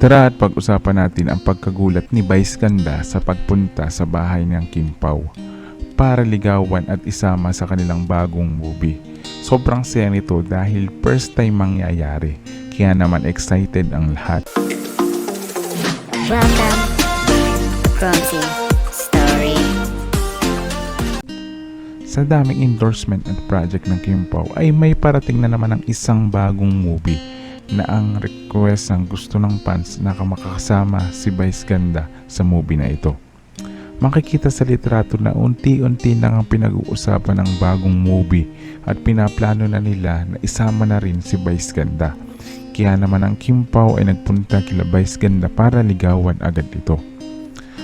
Tara at pag-usapan natin ang pagkagulat ni Vice Ganda sa pagpunta sa bahay ng Kim Pao para ligawan at isama sa kanilang bagong movie. Sobrang saya nito dahil first time mangyayari kaya naman excited ang lahat. Welcome, Gromsy Story. Sa daming endorsement at project ng Kim Pao ay may parating na naman ang isang bagong movie na ang request ng gusto ng fans na makakasama si Vice Ganda sa movie na ito. Makikita sa litrato na unti-unti na ang pinag-uusapan ng bagong movie at pinaplano na nila na isama na rin si Vice Ganda. Kaya naman ang Kim Pao ay nagpunta kila Vice Ganda para ligawan agad ito.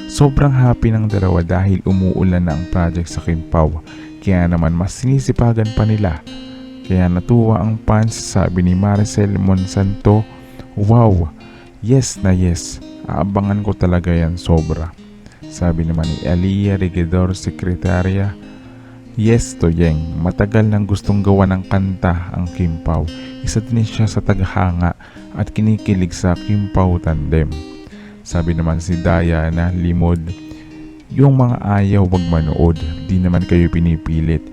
Sobrang happy ng dalawa dahil umuulan na ang project sa Kim Pao. Kaya naman mas sinisipagan pa nila kaya natuwa ang fans sabi ni Maricel Monsanto, Wow, yes na yes, aabangan ko talaga yan sobra. Sabi naman ni Aliyah Regidor, sekretarya, Yes to Yeng, matagal nang gustong gawa ng kanta ang Kim Pao. Isa din siya sa taghanga at kinikilig sa Kim Pao tandem. Sabi naman si Diana Limod, yung mga ayaw wag manood, di naman kayo pinipilit.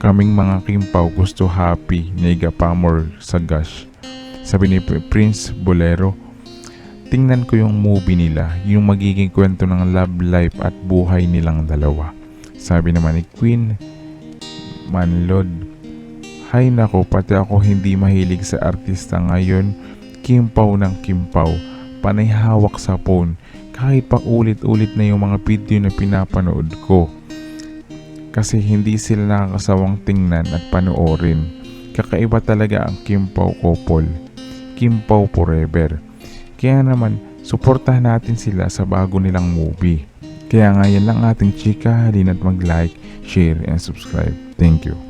Kaming mga kimpaw gusto happy, nega pamor sa gosh. Sabi ni Prince Bolero, tingnan ko yung movie nila, yung magiging kwento ng love life at buhay nilang dalawa. Sabi naman ni Queen Manlod, Hay nako, pati ako hindi mahilig sa artista ngayon, kimpaw ng kimpaw, panay hawak sa phone, kahit pa ulit-ulit na yung mga video na pinapanood ko kasi hindi sila nakakasawang tingnan at panoorin. Kakaiba talaga ang Kim couple. Kim forever. Kaya naman, suportahan natin sila sa bago nilang movie. Kaya nga yan lang ating chika, halina't mag-like, share, and subscribe. Thank you.